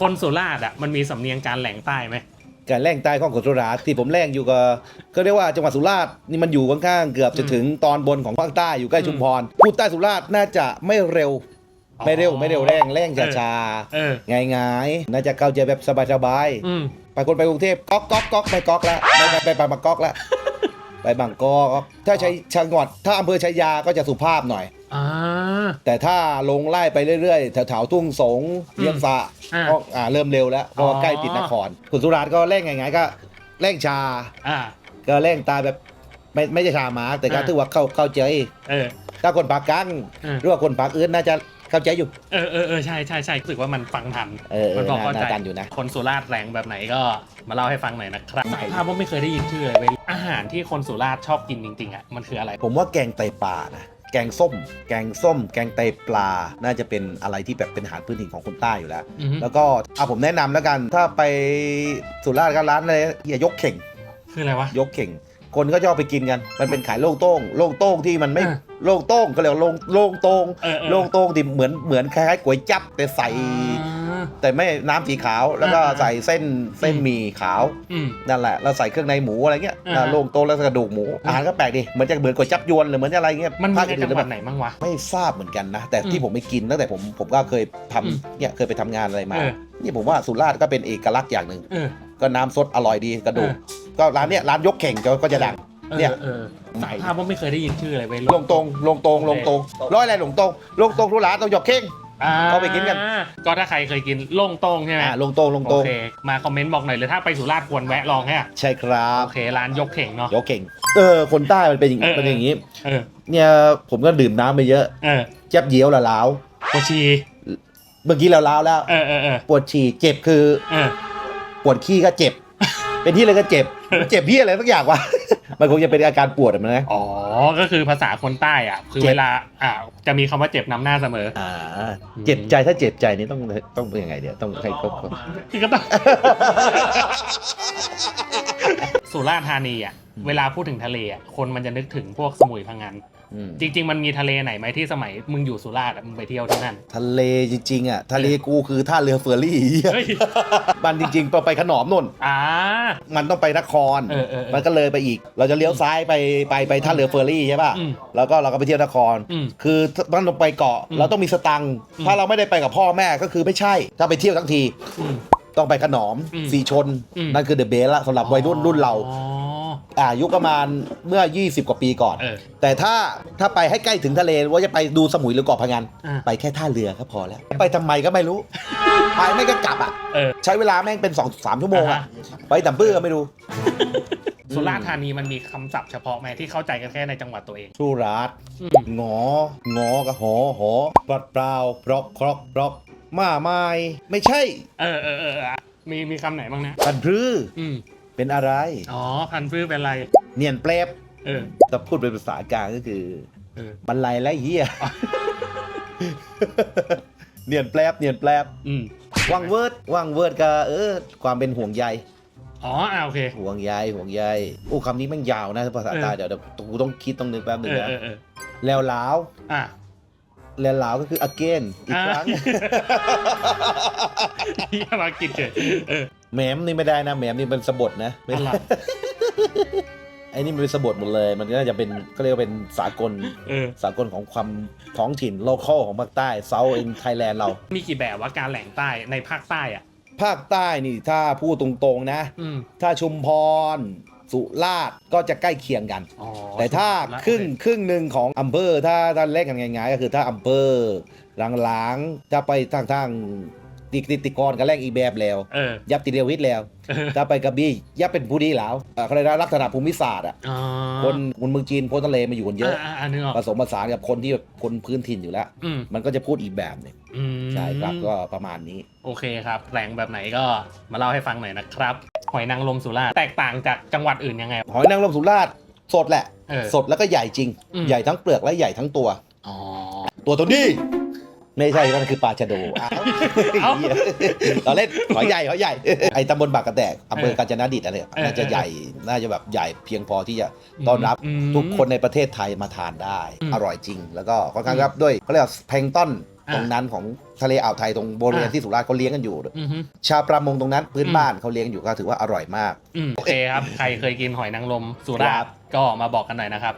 คนสุราษฎร์อะมันมีสำเนียงการแหล่งใต้ไหมการแร่งใต้ของคนสุราษฎร์ที่ผมแร่งอยู่ก็ก็เรียกว่าจังหวัดสุราษฎร์นี่มันอยู่ข้างๆเกือบจะอืมถึงตอนบนของภาคใต้อยู่ใกล้อืมชุมพรพูดใต้สุราษฎร์น่าจะไม่เร็วอ๋อไม่เร็วไม่เร็วแรงแรงช้าเออๆง่ายๆน่าจะเข้าใจแบบสบายอืมๆไปคนไปกรุงเทพก๊อกก๊อกก๊อกไปก๊อกแล้วไปไปไปไปบางก๊อกแล้วไปบางกอกถ้าใช้จังหวัดถ้าอำเภอชัยยาก็จะสุภาพหน่อย อ่า แต่ถ้าลงไล่ไปเรื่อยๆ แถวๆทุ่งสงเลี้ยงสะอ่าก็อ่าเริ่มเร็วแล้วเพราะว่าอ๋อ ใกล้ติดนครคุณสุราษฎร์ก็แร่งไงๆก็แร่งชา อ่า ก็แร่งตายแบบไม่ไม่ใช่ชาหมาแต่ก็อ่า ถือว่าเข้าเข้าใจเออ ถ้าคนปากกลางอ่า หรือว่าคนปากอื่นน่าจะเข้าใจอยู่ เออเออเออใช่ใช่ใช่รู้สึกว่ามันฟังทันเออเอมัอนบอกน่าเข้าใจน่าทันอยู่นะ คนสุราษฎร์แหล่งแบบไหนก็มาเล่าให้ฟังหน่อยนะครับภาพว่าไม่เคยได้ยินชื่อเลยเว้ยอาหารที่คนสุราษฎร์ชอบกินจริงๆอะมันคืออะไรผมว่าแกงไตปลานะ แกงส้ม แกงส้ม แกงไตปลา น่าจะเป็นอะไรที่แบบเป็นอาหารพื้นถิ่นของคนใต้อยู่แล้วอือฮึแล้วก็เอาผมแนะนำแล้วกัน ถ้าไปสุราษฎร์ก็ร้านอะไรอย่ายกเข่ง คืออะไรวะ ยกเข่ง คนก็ชอบไปกินกัน มันเป็นขายโล่งโต้ง โล่งโต้งที่มันไม่อ่าโล่งโต้งก็เรียกว่าโล่งโล่งโต้งเออเออโล่งโต้งที่เหมือนเหมือนคล้ายๆก๋วยจั๊บแต่ใส่อ่า แต่ไม่น้ำสีขาวแล้วก็อ่าใส่เส้นเส้นอืมหมี่ขาวอืม นั่นแหละเราใส่เครื่องในหมูอะไรเงี้ยอ่าแล้วโล่งโต้งแล้วกระดูกหมูอาหารก็แปลกดิเหมือนจะเหมือนก๋วยจั๊บยวนหรือเหมือนอะไรเงี้ยมันมีภาคในอื่จันงๆหแบวัดบไหนบ้างวะ ไม่ทราบเหมือนกันนะ แต่อืที่มผมไม่กินตั้งแต่ผมผมก็เคยทำอืม เนี่ยเคยไปทำงานอะไรมา เออนี่ผมว่าสุราษฎร์ก็เป็นเอกลักษณ์อย่างหนึ่ง เออ ก็น้ำซดอร่อยดีกระดูกก็ร้านเนี้ยร้านยกเข่งก็ก็จะดังเนี่ย เออเออภาพว่าไม่เคยได้ยินชื่อเลยเว้ยลงตรงลงตรงลงตรงร้อยอะไรลงตรงลงตรงทุกร้านต้องยกเข่ง อ่าเอาไปกินกัน ก็ถ้าใครเคยกินโล่งโต้งใช่ไหมอ่าลงตรงลงตรโองเคมาคอมเมนต์บอกหน่อยเลยถ้าไปสุราษฎร์ควรแวะลองแค่ใช่ครับโอเคร้านยกเข่งเนาะ ยกเข่ง เออ คนใต้มันเป็นอย่างเออ เป็นอย่างนี้ เออเนี่ยผมก็ดื่มน้ำไปเยอะเออเจ็บเยียวละล้าวโคชีเมื่อกี้ละล้าวแล้ว เออเออเออปวดฉี่เจ็บคือเออปวดขี้ก็เจ็บ เป็นที่อะไรก็เจ็บ เจ็บพี่อะไรสักอย่างวะ มันคงจะเป็นอาการปวดอะมันนะ อ๋อ ก็คือภาษาคนใต้อะ คือเจ็บ เวลาอ่าจะมีคำว่าเจ็บนำหน้าเสมอ อ่า เจ็บใจถ้าเจ็บใจนี่ต้องต้องเป็นยังไงเดี๋ยวต้องให้ครบก่อนคือก็ต้อง สุราษฎร์ธานีอะ เวลาพูดถึงทะเลอะ คนมันจะนึกถึงพวกสมุยพังงาน อืมจริง ๆ มันมีทะเลไหนไหมที่สมัยมึงอยู่สุราษฎร์อะมึงไปเที่ยวที่นั่น ทะเลจริงๆอะทะเลกูคือท่าเรือเฟอร์รี่เหี้ยเฮ้ย มันจริงๆต้องไปขนอมนู่น อ่า มันต้องไปนคร เออเออเออมันก็เลยไปอีก เราจะเลี้ยวซ้ายไปไปไปท่าเรือเฟอร์รี่ใช่ป่ะ อืมแล้วก็เราก็ไปเที่ยวนคร อืมคือต้องลงไปเกาะอืมเราต้องมีสตังค์ อืมถ้าเราไม่ได้ไปกับพ่อแม่ก็คือไม่ใช่ ถ้าไปเที่ยวทั้งทีอืมต้องไปขนอม อืมสีชน อืม นั่นคือเดอะเบสละสำหรับวัยรุ่นรุ่นเรา อ๋อ อ่ายุคประมาณเมื่อ 20 กว่าปีก่อน เออ แต่ถ้าถ้าไปให้ใกล้ถึงทะเลว่าจะไปดูสมุยหรือเกาะพะงัน อ่า ไปแค่ท่าเรือก็พอแล้ว ไปทำไมก็ไม่รู้ ไปไม่ก็กลับอะ เออ ใช้เวลาแม่งเป็น2อสามชั่วโมงอ่าอะฮะไปดัมเบอร์ก็ไม่รู้สุราษฎร์ธานีมันมีคำศัพท์เฉพาะไหมที่เข้าใจกันแค่ในจังหวัดตัวเองสุราษฎร์อืม งองอกับหอหอปลดเปล่าปลอกครอกปลอกมาไม้ไม่ใช่เออเออเออเออมีมีคำไหนบ้างนะพันพรือ อืม เป็นอะไร อ๋อ พันธุ์พืชเป็นไร เนียนแปลบเออถ้าพูดเป็นภาษากลางก็คือเออมันไรและเฮียเนียนแปลบเนียนแปลบอืม ว่างเวิร์ดว่างเวิร์ดก็เออ ความเป็นห่วงใย อ๋ออ่าโอเค ห่วงใยห่วงใยโอ้คำนี้แมันยาวนะภาษาใต้เออเดี๋ยวเดี๋ยวกูต้องคิดต้องนึกแป๊บหนึเองอนะเออเออแล้วลาวอะแล้วลาวก็คือ again อีกครั้งที่มากินเฉยเออ แหมมนี่ไม่ได้นะแหมมนี่เป็นสะบดนะไม่อะไรไอ้นี่มันเป็นสะบดหมดเลย มันก็น่าจะเป็นก็เรียกว่าเป็นสากลเออ สากลของความท้องถิ่นโลคอลของภาคใต้เซาท์อินไทยแลนด์เรา มีกี่แบบว่าการแหล่งใต้ในภาคใต้อะ ภาคใต้นี่ถ้าพูดตรงๆนะ อืมถ้าชุมพร สุราษฎร์ก็จะใกล้เคียงกัน อ๋อแต่ถ้าละครึ่งโอเครึ่งหนึ่งของอำเภอถ้าถ้าเล่นกันง่ายๆ ก็คือถ้าอำเภอหลังๆถ้าไปทางทาง ติติติกรก็แลกอีกแบบแล้ว เออ ยับติเดียววิทย์แล้วเออถ้าไปกระบี่ยับเป็นผู้ดีแล้วเอ่อเขาเรียกว่าลักษณะภูมิศาสตร์อะอ๋อคนคนเมืองจีนพ้นทะเลมาอยู่กันเยอะ อ่าอ่านึกออกผสมผสานกับคนที่แบบคนพื้นถิ่นอยู่แล้ว อืมมันก็จะพูดอีกแบบหนึ่งอืมใช่ครับก็ประมาณนี้ โอเคครับแหล่งแบบไหนก็มาเล่าให้ฟังหน่อยนะครับ หอยนางรมสุราษฎร์แตกต่างจากจังหวัดอื่นยังไง หอยนางรมสุราษฎร์สดแหละ เออสดแล้วก็ใหญ่จริง อืม ใหญ่ทั้งเปลือกและใหญ่ทั้งตัว อ๋อ ตัวตัวนี้ ไม่ใช่นั่นคือปลาชะโดอ้าวเอ้าเหี้ยเราเล่นหอยใหญ่หอยใหญ่ไอ้ตำบลบากกระแตกอำเภอเออกาญจนดิตอะไรเนี่ยเออน่าจะเออใหญ่น่าจะแบบใหญ่เพียงพอที่จะต้อนรับอืมทุกคนในประเทศไทยมาทานได้อืมอร่อยจริง แล้วก็ค่อนข้างรับด้วยเขาเรียกว่าแพลงก์ต้นอ่าตรงนั้นของทะเลอ่าวไทยตรงบริเวณอ่าที่สุราษฎร์เขาเลี้ยงกันอยู่อือฮึชาวประมงตรงนั้นพื้นอืมบ้านเขาเลี้ยงอยู่ก็ถือว่าอร่อยมากอืมโอเคครับ ใครเคยกินหอยนางรมสุราษฎร์ก็มาบอกกันหน่อยนะครับ